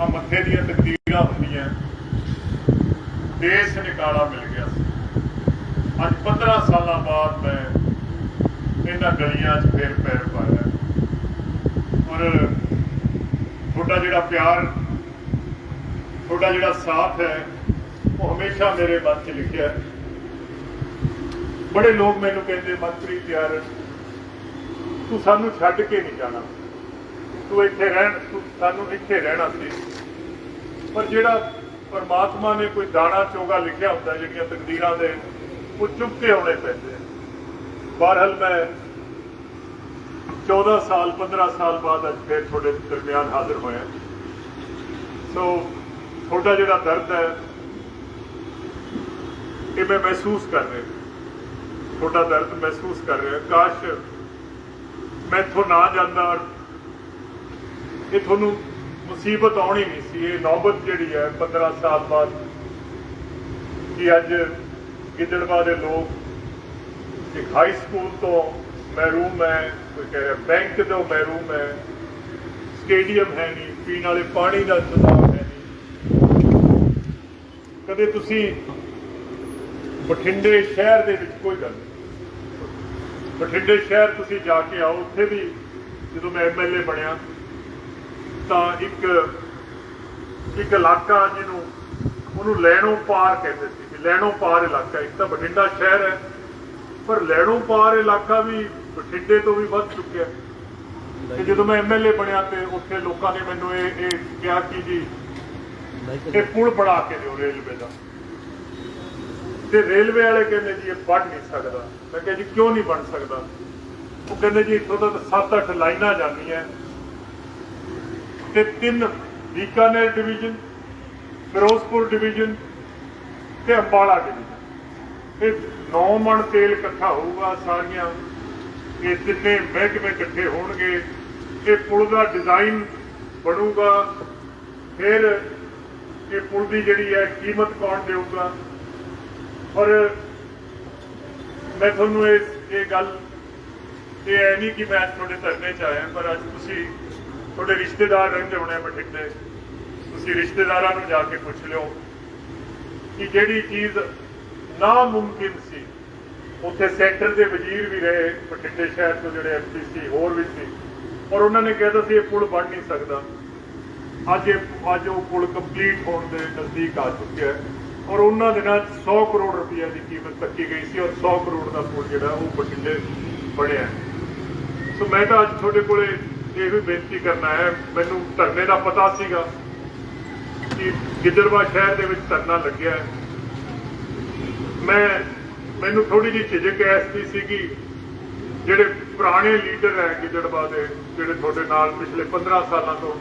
ਆ ਮੱਥੇ ਦੀਆਂ ਤਕਦੀਰਾਂ ਹੁੰਦੀਆਂ। ਦੇਸ਼ ਨਿਕਾਲਾ ਮਿਲ ਗਿਆ ਸੀ। ਅੱਜ 15 ਸਾਲਾਂ ਬਾਅਦ ਮੈਂ ਇਹਨਾਂ ਗਲੀਆਂ 'ਚ ਫੇਰ ਪੈਰ ਪਾਇਆ। ਔਰ ਤੁਹਾਡਾ ਜਿਹੜਾ ਪਿਆਰ, ਤੁਹਾਡਾ ਜਿਹੜਾ ਸਾਥ ਹੈ, ਉਹ ਹਮੇਸ਼ਾ ਮੇਰੇ ਮਨ 'ਚ ਲਿਖਿਆ ਹੈ। ਬੜੇ ਲੋਕ ਮੈਨੂੰ ਕਹਿੰਦੇ ਮੰਤਰੀ ਪਿਆਰ ਤੂੰ ਸਾਨੂੰ ਛੱਡ ਕੇ ਨਹੀਂ ਜਾਣਾ। ਤੂੰ ਇੱਥੇ ਰਹਿਣ, ਤੂੰ ਸਾਨੂੰ ਇੱਥੇ ਰਹਿਣਾ ਸੀ। ਪਰ ਜਿਹੜਾ ਪਰਮਾਤਮਾ ਨੇ ਕੋਈ ਦਾਣਾ ਚੋਗਾ ਲਿਖਿਆ ਹੁੰਦਾ, ਜਿਹੜੀਆਂ ਤਕਦੀਰਾਂ ਦੇ ਉਹ ਚੁੱਕ ਕੇ ਆਉਣੇ ਪੈਂਦੇ ਬਹਰਹਾਲ ਮੈਂ 14 ਸਾਲ 15 ਸਾਲ ਬਾਅਦ ਅੱਜ ਫਿਰ ਤੁਹਾਡੇ ਦਰਮਿਆਨ ਹਾਜ਼ਰ ਹੋਇਆ। ਸੋ ਤੁਹਾਡਾ ਜਿਹੜਾ ਦਰਦ ਹੈ, ਇਹ ਮੈਂ ਮਹਿਸੂਸ ਕਰ ਰਿਹਾ। ਤੁਹਾਡਾ ਦਰਦ ਮਹਿਸੂਸ ਕਰ ਰਿਹਾ। ਕਾਸ਼ ਮੈਂ ਇੱਥੋਂ ਨਾ ਜਾਂਦਾ ਇਹ ਤੁਹਾਨੂੰ ਮੁਸੀਬਤ ਆਉਣੀ ਨਹੀਂ ਸੀ, ਇਹ ਨੌਬਤ ਜਿਹੜੀ ਹੈ 15 ਸਾਲ ਬਾਅਦ। ਕਿ ਅੱਜ ਗਿੱਦੜਵਾ ਦੇ ਲੋਕ ਇੱਕ ਹਾਈ ਸਕੂਲ ਤੋਂ ਮਹਿਰੂਮ ਹੈ, ਕੋਈ ਕਹਿ ਰਿਹਾ ਬੈਂਕ ਤੋਂ ਮਹਿਰੂਮ ਹੈ ਸਟੇਡੀਅਮ ਹੈ ਨਹੀਂ, ਪੀਣ ਵਾਲੇ ਪਾਣੀ ਦਾ ਇੰਤਜ਼ਾਮ ਹੈ ਨਹੀਂ। ਕਦੇ ਤੁਸੀਂ ਬਠਿੰਡੇ ਸ਼ਹਿਰ ਦੇ ਵਿੱਚ ਕੋਈ ਗੱਲ ਨਹੀਂ। ਬਠਿੰਡੇ ਸ਼ਹਿਰ ਤੁਸੀਂ ਜਾ ਕੇ ਆਓ, ਉੱਥੇ ਵੀ ਜਦੋਂ ਮੈਂ ਐਮਐਲਏ ਬਣਿਆ ਤਾਂ ਇੱਕ ਇੱਕ ਇਲਾਕਾ ਜਿਹਨੂੰ ਉਹਨੂੰ ਲੈਣੋਂ ਪਾਰ ਕਹਿੰਦੇ ਸੀ ਕਿ ਲੈਣੋਂ ਪਾਰ ਇਲਾਕਾ। ਇੱਕ ਤਾਂ ਬਠਿੰਡਾ ਸ਼ਹਿਰ ਹੈ, ਪਰ ਲੈਣੋਂ ਪਾਰ ਇਲਾਕਾ ਵੀ ਬਠਿੰਡੇ ਤੋਂ ਵੀ ਵੱਧ ਚੁੱਕਿਆ। ਤੇ ਜਦੋਂ ਮੈਂ ਐਮਐਲਏ ਬਣਿਆ ਤੇ ਉੱਥੇ ਲੋਕਾਂ ਨੇ ਮੈਨੂੰ ਇਹ ਇਹ ਕਿਹਾ ਕਿ ਜੀ, ਇਹ ਪੁਲ ਬਣਾ ਕੇ ਦਿਓ ਰੇਲਵੇ ਦਾ। ਤੇ ਰੇਲਵੇ ਵਾਲੇ ਕਹਿੰਦੇ ਜੀ, ਇਹ ਬਣ ਨਹੀਂ ਸਕਦਾ। ਮੈਂ ਕਿਹਾ ਜੀ, ਕਿਉਂ ਨਹੀਂ ਬਣ ਸਕਦਾ? ਉਹ ਕਹਿੰਦੇ ਜੀ, ਇੱਥੋਂ ਤਾਂ 7-8 ਲਾਈਨਾਂ ਜਾਂਦੀਆਂ। ਤੇ ਤਿੰਨ ਬੀਕਾਨੇਰ ਡਿਵੀਜ਼ਨ, ਫਿਰੋਜ਼ਪੁਰ ਡਿਵੀਜ਼ਨ ਤੇ ਅੰਬਾਲਾ ਡਿਵੀਜ਼ਨ। ਇਹ 9 ਮਣ ਤੇਲ ਇਕੱਠਾ ਹੋਊਗਾ ਸਾਰੀਆਂ। ਇਹ ਤਿੰਨੇ ਮਹਿਕਮੇ ਇਕੱਠੇ ਹੋਣਗੇ। ਇਹ ਪੁਲ ਦਾ ਡਿਜ਼ਾਈਨ ਬਣੂਗਾ। ਫਿਰ ਇਹ ਪੁਲ ਦੀ ਜਿਹੜੀ ਹੈ ਕੀਮਤ ਕੌਣ ਦੇਊਗਾ? ਔਰ ਮੈਂ ਤੁਹਾਨੂੰ ਇਹ ਇਹ ਗੱਲ, ਇਹ ਹੈ ਨਹੀਂ ਕਿ ਮੈਂ ਅੱਜ ਤੁਹਾਡੇ ਧਰਨੇ 'ਚ ਆਇਆ, ਪਰ ਅੱਜ ਤੁਸੀਂ ਤੁਹਾਡੇ ਰਿਸ਼ਤੇਦਾਰ ਰਹਿੰਦੇ ਹੋਣੇ ਬਠਿੰਡੇ। ਤੁਸੀਂ ਰਿਸ਼ਤੇਦਾਰਾਂ ਨੂੰ ਜਾ ਕੇ ਪੁੱਛ ਲਿਓ ਕਿ ਜਿਹੜੀ ਚੀਜ਼ ਨਾਮੁਮਕਿਨ ਸੀ, ਉੱਥੇ ਸੈਂਟਰ ਦੇ ਵਜ਼ੀਰ ਵੀ ਰਹੇ, ਬਠਿੰਡੇ ਸ਼ਹਿਰ ਤੋਂ ਜਿਹੜੇ ਐਮਪੀ ਸੀ, ਹੋਰ ਵੀ ਸੀ। ਔਰ ਉਹਨਾਂ ਨੇ ਕਿਹਾ ਸੀ, ਇਹ ਪੁਲ ਬਣ ਨਹੀਂ ਸਕਦਾ। ਅੱਜ ਇਹ ਅੱਜ ਉਹ ਪੁਲ ਕੰਪਲੀਟ ਹੋਣ ਦੇ ਨਜ਼ਦੀਕ ਆ ਚੁੱਕਿਆ ਹੈ। ਔਰ ਉਹਨਾਂ ਦਿਨਾਂ 'ਚ 100 ਕਰੋੜ ਰੁਪਏ ਦੀ ਕੀਮਤ ਤੱਕੀ ਗਈ ਸੀ ਔਰ 100 ਕਰੋੜ ਦਾ ਪੁਲ ਜਿਹੜਾ, ਉਹ ਬਠਿੰਡੇ ਬਣਿਆ ਸੋ ਮੈਂ ਤਾਂ ਅੱਜ ਤੁਹਾਡੇ ਕੋਲੇ ਇਹ ਵੀ ਬੇਨਤੀ ਕਰਨਾ ਹੈ। ਮੈਨੂੰ ਧਰਨੇ ਦਾ ਪਤਾ ਸੀਗਾ ਕਿ ਗਿੱਦੜਵਾ ਸ਼ਹਿਰ ਦੇ ਵਿੱਚ ਧਰਨਾ ਲੱਗਿਆ ਹੈ। ਮੈਂ, ਮੈਨੂੰ ਥੋੜੀ ਜਿਹੀ ਝਿਜਕ ਐਸੀ ਸੀਗੀ। ਜਿਹੜੇ ਪੁਰਾਣੇ ਲੀਡਰ ਹੈ ਗਿੱਦੜਵਾ ਦੇ, ਜਿਹੜੇ ਤੁਹਾਡੇ ਨਾਲ ਪਿਛਲੇ 15 ਸਾਲਾਂ ਤੋਂ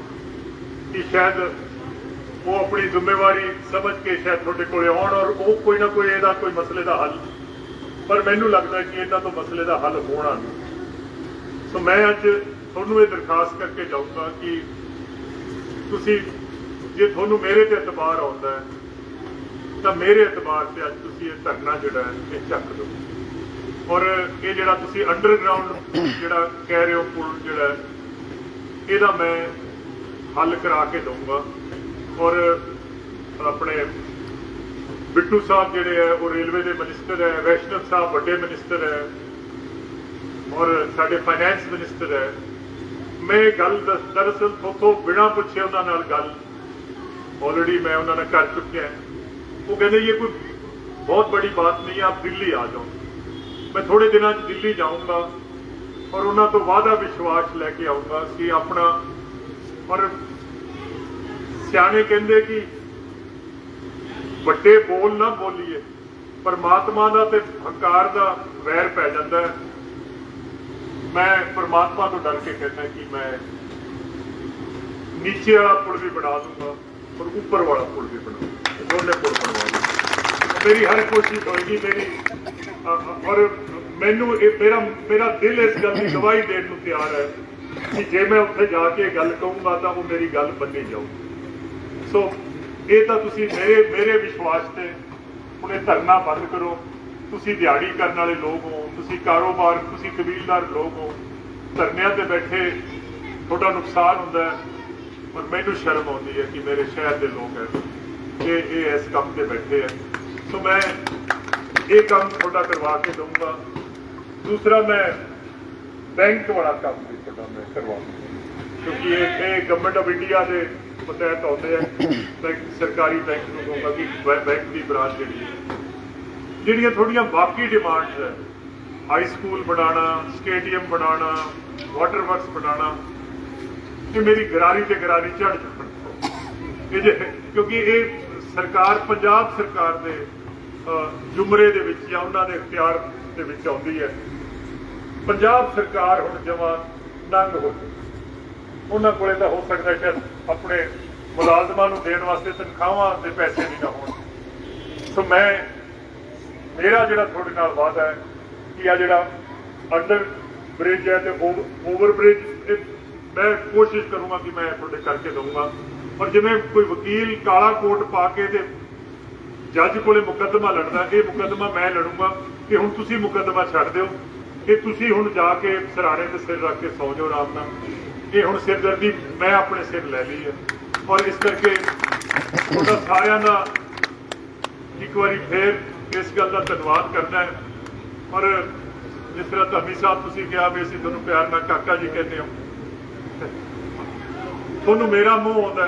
ਕਿ ਸ਼ਾਇਦ ਉਹ ਆਪਣੀ ਜ਼ਿੰਮੇਵਾਰੀ ਸਮਝ ਕੇ ਸ਼ਾਇਦ ਤੁਹਾਡੇ ਕੋਲੇ ਆਉਣ ਔਰ ਉਹ ਕੋਈ ਨਾ ਕੋਈ ਇਹਦਾ ਕੋਈ ਮਸਲੇ ਦਾ ਹੱਲ। ਪਰ ਮੈਨੂੰ ਲੱਗਦਾ ਕਿ ਇਹਨਾਂ ਤੋਂ ਮਸਲੇ ਦਾ ਹੱਲ ਹੋਣਾ ਨਹੀਂ। ਸੋ ਮੈਂ ਅੱਜ ਤੁਹਾਨੂੰ ਇਹ ਦਰਖਾਸਤ ਕਰਕੇ ਜਾਊਂਗਾ ਕਿ ਤੁਸੀਂ ਜੇ ਤੁਹਾਨੂੰ ਮੇਰੇ ਤੇ ਇਤਬਾਰ ਆਉਂਦਾ ਹੈ, ਤਾਂ ਮੇਰੇ ਇਤਬਾਰ ਤੇ ਅੱਜ ਤੁਸੀਂ ਇਹ ਧਰਨਾ ਜਿਹੜਾ ਹੈ, ਇਹ ਚੱਕ ਦਿਓ। ਔਰ ਇਹ ਜਿਹੜਾ ਤੁਸੀਂ ਅੰਡਰਗਰਾਉਂਡ ਜਿਹੜਾ ਕਹਿ ਰਹੇ ਹੋ ਪੁਲ ਜਿਹੜਾ ਇਹਦਾ ਮੈਂ ਹੱਲ ਕਰਾ ਕੇ ਦਊਂਗਾ। ਔਰ ਆਪਣੇ ਬਿੱਟੂ ਸਾਹਿਬ ਜਿਹੜੇ ਹੈ, ਉਹ ਰੇਲਵੇ ਦੇ ਮਿਨਿਸਟਰ ਹੈ, ਵੈਸ਼ਨਵ ਸਾਹਿਬ ਵੱਡੇ ਮਿਨਿਸਟਰ ਹੈ, ਔਰ ਸਾਡੇ ਫਾਈਨੈਂਸ ਮਿਨਿਸਟਰ ਹੈ ਮੈਂ ਗੱਲ ਦਸ- ਦਰਅਸਲ ਥੋਥੋਂ ਬਿਨਾ ਪੁੱਛੇ ਉਹਨਾਂ ਨਾਲ ਗੱਲ। ਆਲਰੇਡੀ ਮੈਂ ਉਹਨਾਂ ਨਾਲ ਕਰ ਚੁੱਕਿਆ ਉਹ ਕਹਿੰਦੇ, ਇਹ ਕੋਈ ਬਹੁਤ ਬੜੀ ਬਾਤ ਨਹੀਂ ਆਪ ਦਿੱਲੀ ਆ ਜਾਓ। ਮੈਂ ਥੋੜੇ ਦਿਨਾਂ 'ਚ ਦਿੱਲੀ ਜਾਊਂਗਾ ਔਰ ਉਹਨਾਂ ਤੋਂ ਵਾਅਦਾ ਵਿਸ਼ਵਾਸ ਲੈ ਕੇ ਆਊਂਗਾ ਕਿ ਆਪਣਾ ਔਰ ਸਿਆਣੇ ਕਹਿੰਦੇ ਕਿ ਵੱਡੇ ਬੋਲ ਨਾ ਬੋਲੀਏ, ਪਰਮਾਤਮਾ ਦਾ ਤੇ ਹੰਕਾਰ ਦਾ ਵੈਰ ਪੈ ਜਾਂਦਾ ਹੈ। ਮੈਂ ਪਰਮਾਤਮਾ ਤੋਂ ਡਰ ਕੇ ਕਹਿੰਦਾ ਕਿ ਮੈਂ ਨੀਚੇ ਵਾਲਾ ਪੁਲ ਵੀ ਬਣਾ ਦੂੰਗਾ ਔਰ ਉੱਪਰ ਵਾਲਾ ਪੁਲ ਵੀ ਬਣਾ ਦੋਨੇ ਪੁਲ ਬਣਵਾ ਮੇਰੀ ਹਰ ਕੋਸ਼ਿਸ਼ ਹੋਏਗੀ, ਮੇਰੀ ਔਰ ਮੈਨੂੰ ਇਹ ਮੇਰਾ ਮੇਰਾ ਦਿਲ ਇਸ ਗੱਲ ਦੀ ਗਵਾਹੀ ਦੇਣ ਨੂੰ ਤਿਆਰ ਹੈ ਕਿ ਜੇ ਮੈਂ ਉੱਥੇ ਜਾ ਕੇ ਗੱਲ ਕਹੂੰਗਾ ਤਾਂ ਉਹ ਮੇਰੀ ਗੱਲ ਮੰਨੀ ਜਾਊਗੀ। ਸੋ ਇਹ ਤਾਂ ਤੁਸੀਂ ਮੇਰੇ ਮੇਰੇ ਵਿਸ਼ਵਾਸ ਤੇ ਹੁਣ ਧਰਨਾ ਬੰਦ ਕਰੋ। ਤੁਸੀਂ ਦਿਹਾੜੀ ਕਰਨ ਵਾਲੇ ਲੋਕ ਹੋ, ਤੁਸੀਂ ਕਾਰੋਬਾਰ, ਤੁਸੀਂ ਕਬੀਲਦਾਰ ਲੋਕ ਹੋ, ਧਰਨਿਆਂ ਤੇ ਬੈਠੇ ਤੁਹਾਡਾ ਨੁਕਸਾਨ ਹੁੰਦਾ ਹੈ ਔਰ ਮੈਨੂੰ ਸ਼ਰਮ ਆਉਂਦੀ ਹੈ ਕਿ ਮੇਰੇ ਸ਼ਹਿਰ ਦੇ ਲੋਕ ਹੈ ਕਿ ਇਹ ਇਸ ਕੰਮ ਤੇ ਬੈਠੇ ਹੈ। ਸੋ ਮੈਂ ਇਹ ਕੰਮ ਤੁਹਾਡਾ ਕਰਵਾ ਕੇ ਦਊਂਗਾ। ਦੂਸਰਾ, ਮੈਂ ਬੈਂਕ ਵਾਲਾ ਕੰਮ ਵੀ ਤੁਹਾਡਾ ਮੈਂ ਕਰਵਾਉਂਗਾ ਕਿਉਂਕਿ ਇਹ ਇਹ ਗਵਰਨਮੈਂਟ ਆਫ ਇੰਡੀਆ ਦੇ ਮਤਹਿਤ ਆਉਂਦੇ ਆ। ਬੈਂਕ ਸਰਕਾਰੀ ਬੈਂਕ ਨੂੰ ਕਹੂੰਗਾ ਕਿ ਬੈਂਕ ਦੀ ਬ੍ਰਾਂਚ ਜਿਹੜੀ ਹੈ ਜਿਹੜੀਆਂ ਥੋੜੀਆਂ ਬਾਕੀ ਡਿਮਾਂਡਸ ਹੈ ਹਾਈ ਸਕੂਲ ਬਣਾਉਣਾ ਸਟੇਡੀਅਮ ਬਣਾਉਣਾ ਵਾਟਰ ਵਰਕਸ ਬਣਾਉਣਾ, ਇਹ ਮੇਰੀ ਗਰਾਰੀ ਤੇ ਗਰਾਰੀ ਝੜ ਚੁੱਕਣ ਇਹ ਜੇ, ਕਿਉਂਕਿ ਇਹ ਸਰਕਾਰ, ਪੰਜਾਬ ਸਰਕਾਰ ਦੇ ਜੁਮਰੇ ਦੇ ਵਿੱਚ ਜਾਂ ਉਹਨਾਂ ਦੇ ਇਖਤਿਆਰ ਦੇ ਵਿੱਚ ਆਉਂਦੀ ਹੈ। ਪੰਜਾਬ ਸਰਕਾਰ ਹੁਣ ਜਮਾ ਨੰਗ ਹੋ ਗਈ। ਉਹਨਾਂ ਕੋਲੇ ਤਾਂ ਹੋ ਸਕਦਾ ਕਿ ਆਪਣੇ ਮੁਲਾਜ਼ਮਾਂ ਨੂੰ ਦੇਣ ਵਾਸਤੇ ਤਨਖਾਹਾਂ ਦੇ ਪੈਸੇ ਵੀ ਨਾ ਹੋਣ। ਸੋ ਮੈਂ ਮੇਰਾ ਜਿਹੜਾ ਤੁਹਾਡੇ ਨਾਲ ਵਾਅਦਾ ਹੈ ਕਿ ਆ ਜਿਹੜਾ ਅੰਡਰ ਬ੍ਰਿਜ ਹੈ ਤੇ ਓਵਰ ਬ੍ਰਿਜ ਮੈਂ ਕੋਸ਼ਿਸ਼ ਕਰੂੰਗਾ ਕਿ ਮੈਂ ਤੁਹਾਡੇ ਕਰਕੇ ਦਊਂਗਾ। ਪਰ ਜਿਵੇਂ ਕੋਈ ਵਕੀਲ ਕਾਲਾ ਕੋਟ ਪਾ ਕੇ ਤੇ ਜੱਜ ਕੋਲੇ ਮੁਕੱਦਮਾ ਲੜਦਾ, ਇਹ ਮੁਕੱਦਮਾ ਮੈਂ ਲੜੂੰਗਾ ਕਿ ਹੁਣ ਤੁਸੀਂ ਮੁਕੱਦਮਾ ਛੱਡ ਦਿਓ, ਕਿ ਤੁਸੀਂ ਹੁਣ ਜਾ ਕੇ ਸਰਾਣੇ ਤੇ ਸਿਰ ਰੱਖ ਕੇ ਸੌ ਜਾਓ ਆਰਾਮ ਨਾਲ। ਇਹ ਹੁਣ ਸਿਰਦਰਦੀ ਮੈਂ ਆਪਣੇ ਸਿਰ ਲੈ ਲਈ ਹੈ। ਔਰ ਇਸ ਕਰਕੇ ਤੁਹਾਡਾ ਸਾਰਿਆਂ ਦਾ ਇੱਕ ਵਾਰੀ ਫੇਰ ਇਸ ਗੱਲ ਦਾ ਧੰਨਵਾਦ ਕਰਦਾ ਹੈ। ਔਰ ਜਿਸ ਤਰ੍ਹਾਂ ਧਰਮੀ ਸਾਹਿਬ ਤੁਸੀਂ ਕਿਹਾ ਵੀ ਅਸੀਂ ਤੁਹਾਨੂੰ ਪਿਆਰ ਨਾਲ ਕਾਕਾ ਜੀ ਕਹਿੰਦੇ ਹੋ। ਤੁਹਾਨੂੰ ਮੇਰਾ ਮੋਹ ਆਉਂਦਾ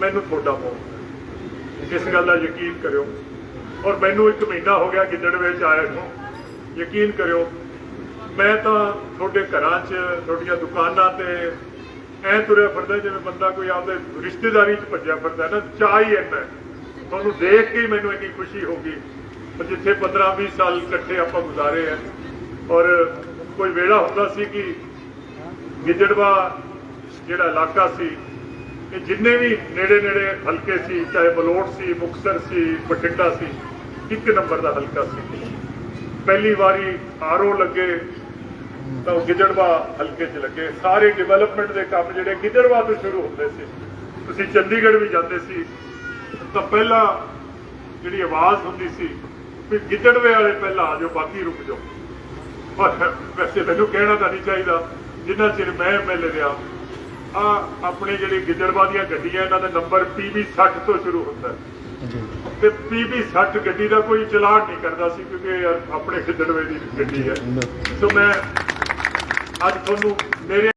ਮੈਨੂੰ ਤੁਹਾਡਾ ਮੋਹ ਆਉਂਦਾ ਇਸ ਗੱਲ ਦਾ ਯਕੀਨ ਕਰਿਓ। ਔਰ ਮੈਨੂੰ ਇੱਕ ਮਹੀਨਾ ਹੋ ਗਿਆ ਗਿੱਦੜ ਵਿੱਚ ਆਇਆ ਨੂੰ। ਯਕੀਨ ਕਰਿਓ, ਮੈਂ ਤਾਂ ਤੁਹਾਡੇ ਘਰਾਂ 'ਚ, ਤੁਹਾਡੀਆਂ ਦੁਕਾਨਾਂ ਤੇ ਐ ਤੁਰਿਆ ਫਿਰਦਾ ਜਿਵੇਂ ਬੰਦਾ ਕੋਈ ਆਪਦੇ ਰਿਸ਼ਤੇਦਾਰੀ 'ਚ ਭੱਜਿਆ ਫਿਰਦਾ ਨਾ ਚਾਹ ਹੀ ਇੰਨਾ ਤੁਹਾਨੂੰ ਦੇਖ ਕੇ ਮੈਨੂੰ ਇੰਨੀ ਖੁਸ਼ੀ ਹੋ ਗਈ ਪਰ ਜਿੱਥੇ 15 20 ਸਾਲ ਇਕੱਠੇ ਆਪਾਂ ਗੁਜ਼ਾਰੇ ਆ। ਔਰ ਕੋਈ ਵੇਲਾ ਹੁੰਦਾ ਸੀ ਕਿ ਗਿੱਜੜਵਾ ਜਿਹੜਾ ਇਲਾਕਾ ਸੀ, ਇਹ ਜਿੰਨੇ ਵੀ ਨੇੜੇ ਨੇੜੇ ਹਲਕੇ ਸੀ, ਚਾਹੇ ਬਲੋਟ ਸੀ, ਮੁਕਤਸਰ ਸੀ, ਬਠਿੰਡਾ ਸੀ, ਇੱਕ ਨੰਬਰ ਦਾ ਹਲਕਾ ਸੀ। ਪਹਿਲੀ ਵਾਰੀ ਆਰਓ ਲੱਗੇ ਤਾਂ ਉਹ ਗਿੱਦੜਵਾ ਹਲਕੇ 'ਚ ਲੱਗੇ। ਸਾਰੇ ਡਿਵੈਲਪਮੈਂਟ ਦੇ ਕੰਮ ਜਿਹੜੇ ਗਿੱਜੜਵਾ ਤੋਂ ਸ਼ੁਰੂ ਹੁੰਦੇ ਸੀ। ਤੁਸੀਂ ਚੰਡੀਗੜ੍ਹ ਵੀ ਜਾਂਦੇ ਸੀ। ਤਾਂ ਪਹਿਲਾਂ ਜਿਹੜੀ ਆਵਾਜ਼ ਹੁੰਦੀ ਸੀ ਵੀ ਗਿੱਦੜਵੇ ਵਾਲੇ ਪਹਿਲਾਂ ਆ ਜਾਓ ਬਾਕੀ ਰੁਕ ਜਾਓ। ਪਰ ਵੈਸੇ ਮੈਨੂੰ ਕਹਿਣਾ ਤਾਂ ਨਹੀਂ ਚਾਹੀਦਾ ਜਿੰਨਾ ਚਿਰ ਮੈਂ ਐਮਐਲਏ ਰਿਹਾ। ਆ ਆਪਣੇ ਜਿਹੜੇ ਗਿੱਦੜਵਾ ਦੀਆਂ ਗੱਡੀਆਂ ਇਹਨਾਂ ਦਾ ਨੰਬਰ PB 60 ਤੋਂ ਸ਼ੁਰੂ ਹੁੰਦਾ। ਤੇ PB 60 ਗੱਡੀ ਦਾ ਕੋਈ ਚਲਾਨ ਨਹੀਂ ਕਰਦਾ ਸੀ ਕਿਉਂਕਿ ਆਪਣੇ ਗਿੱਦੜਵੇ ਦੀ ਗੱਡੀ ਹੈ। ਸੋ ਮੈਂ ਅੱਜ ਤੁਹਾਨੂੰ ਮੇਰੇ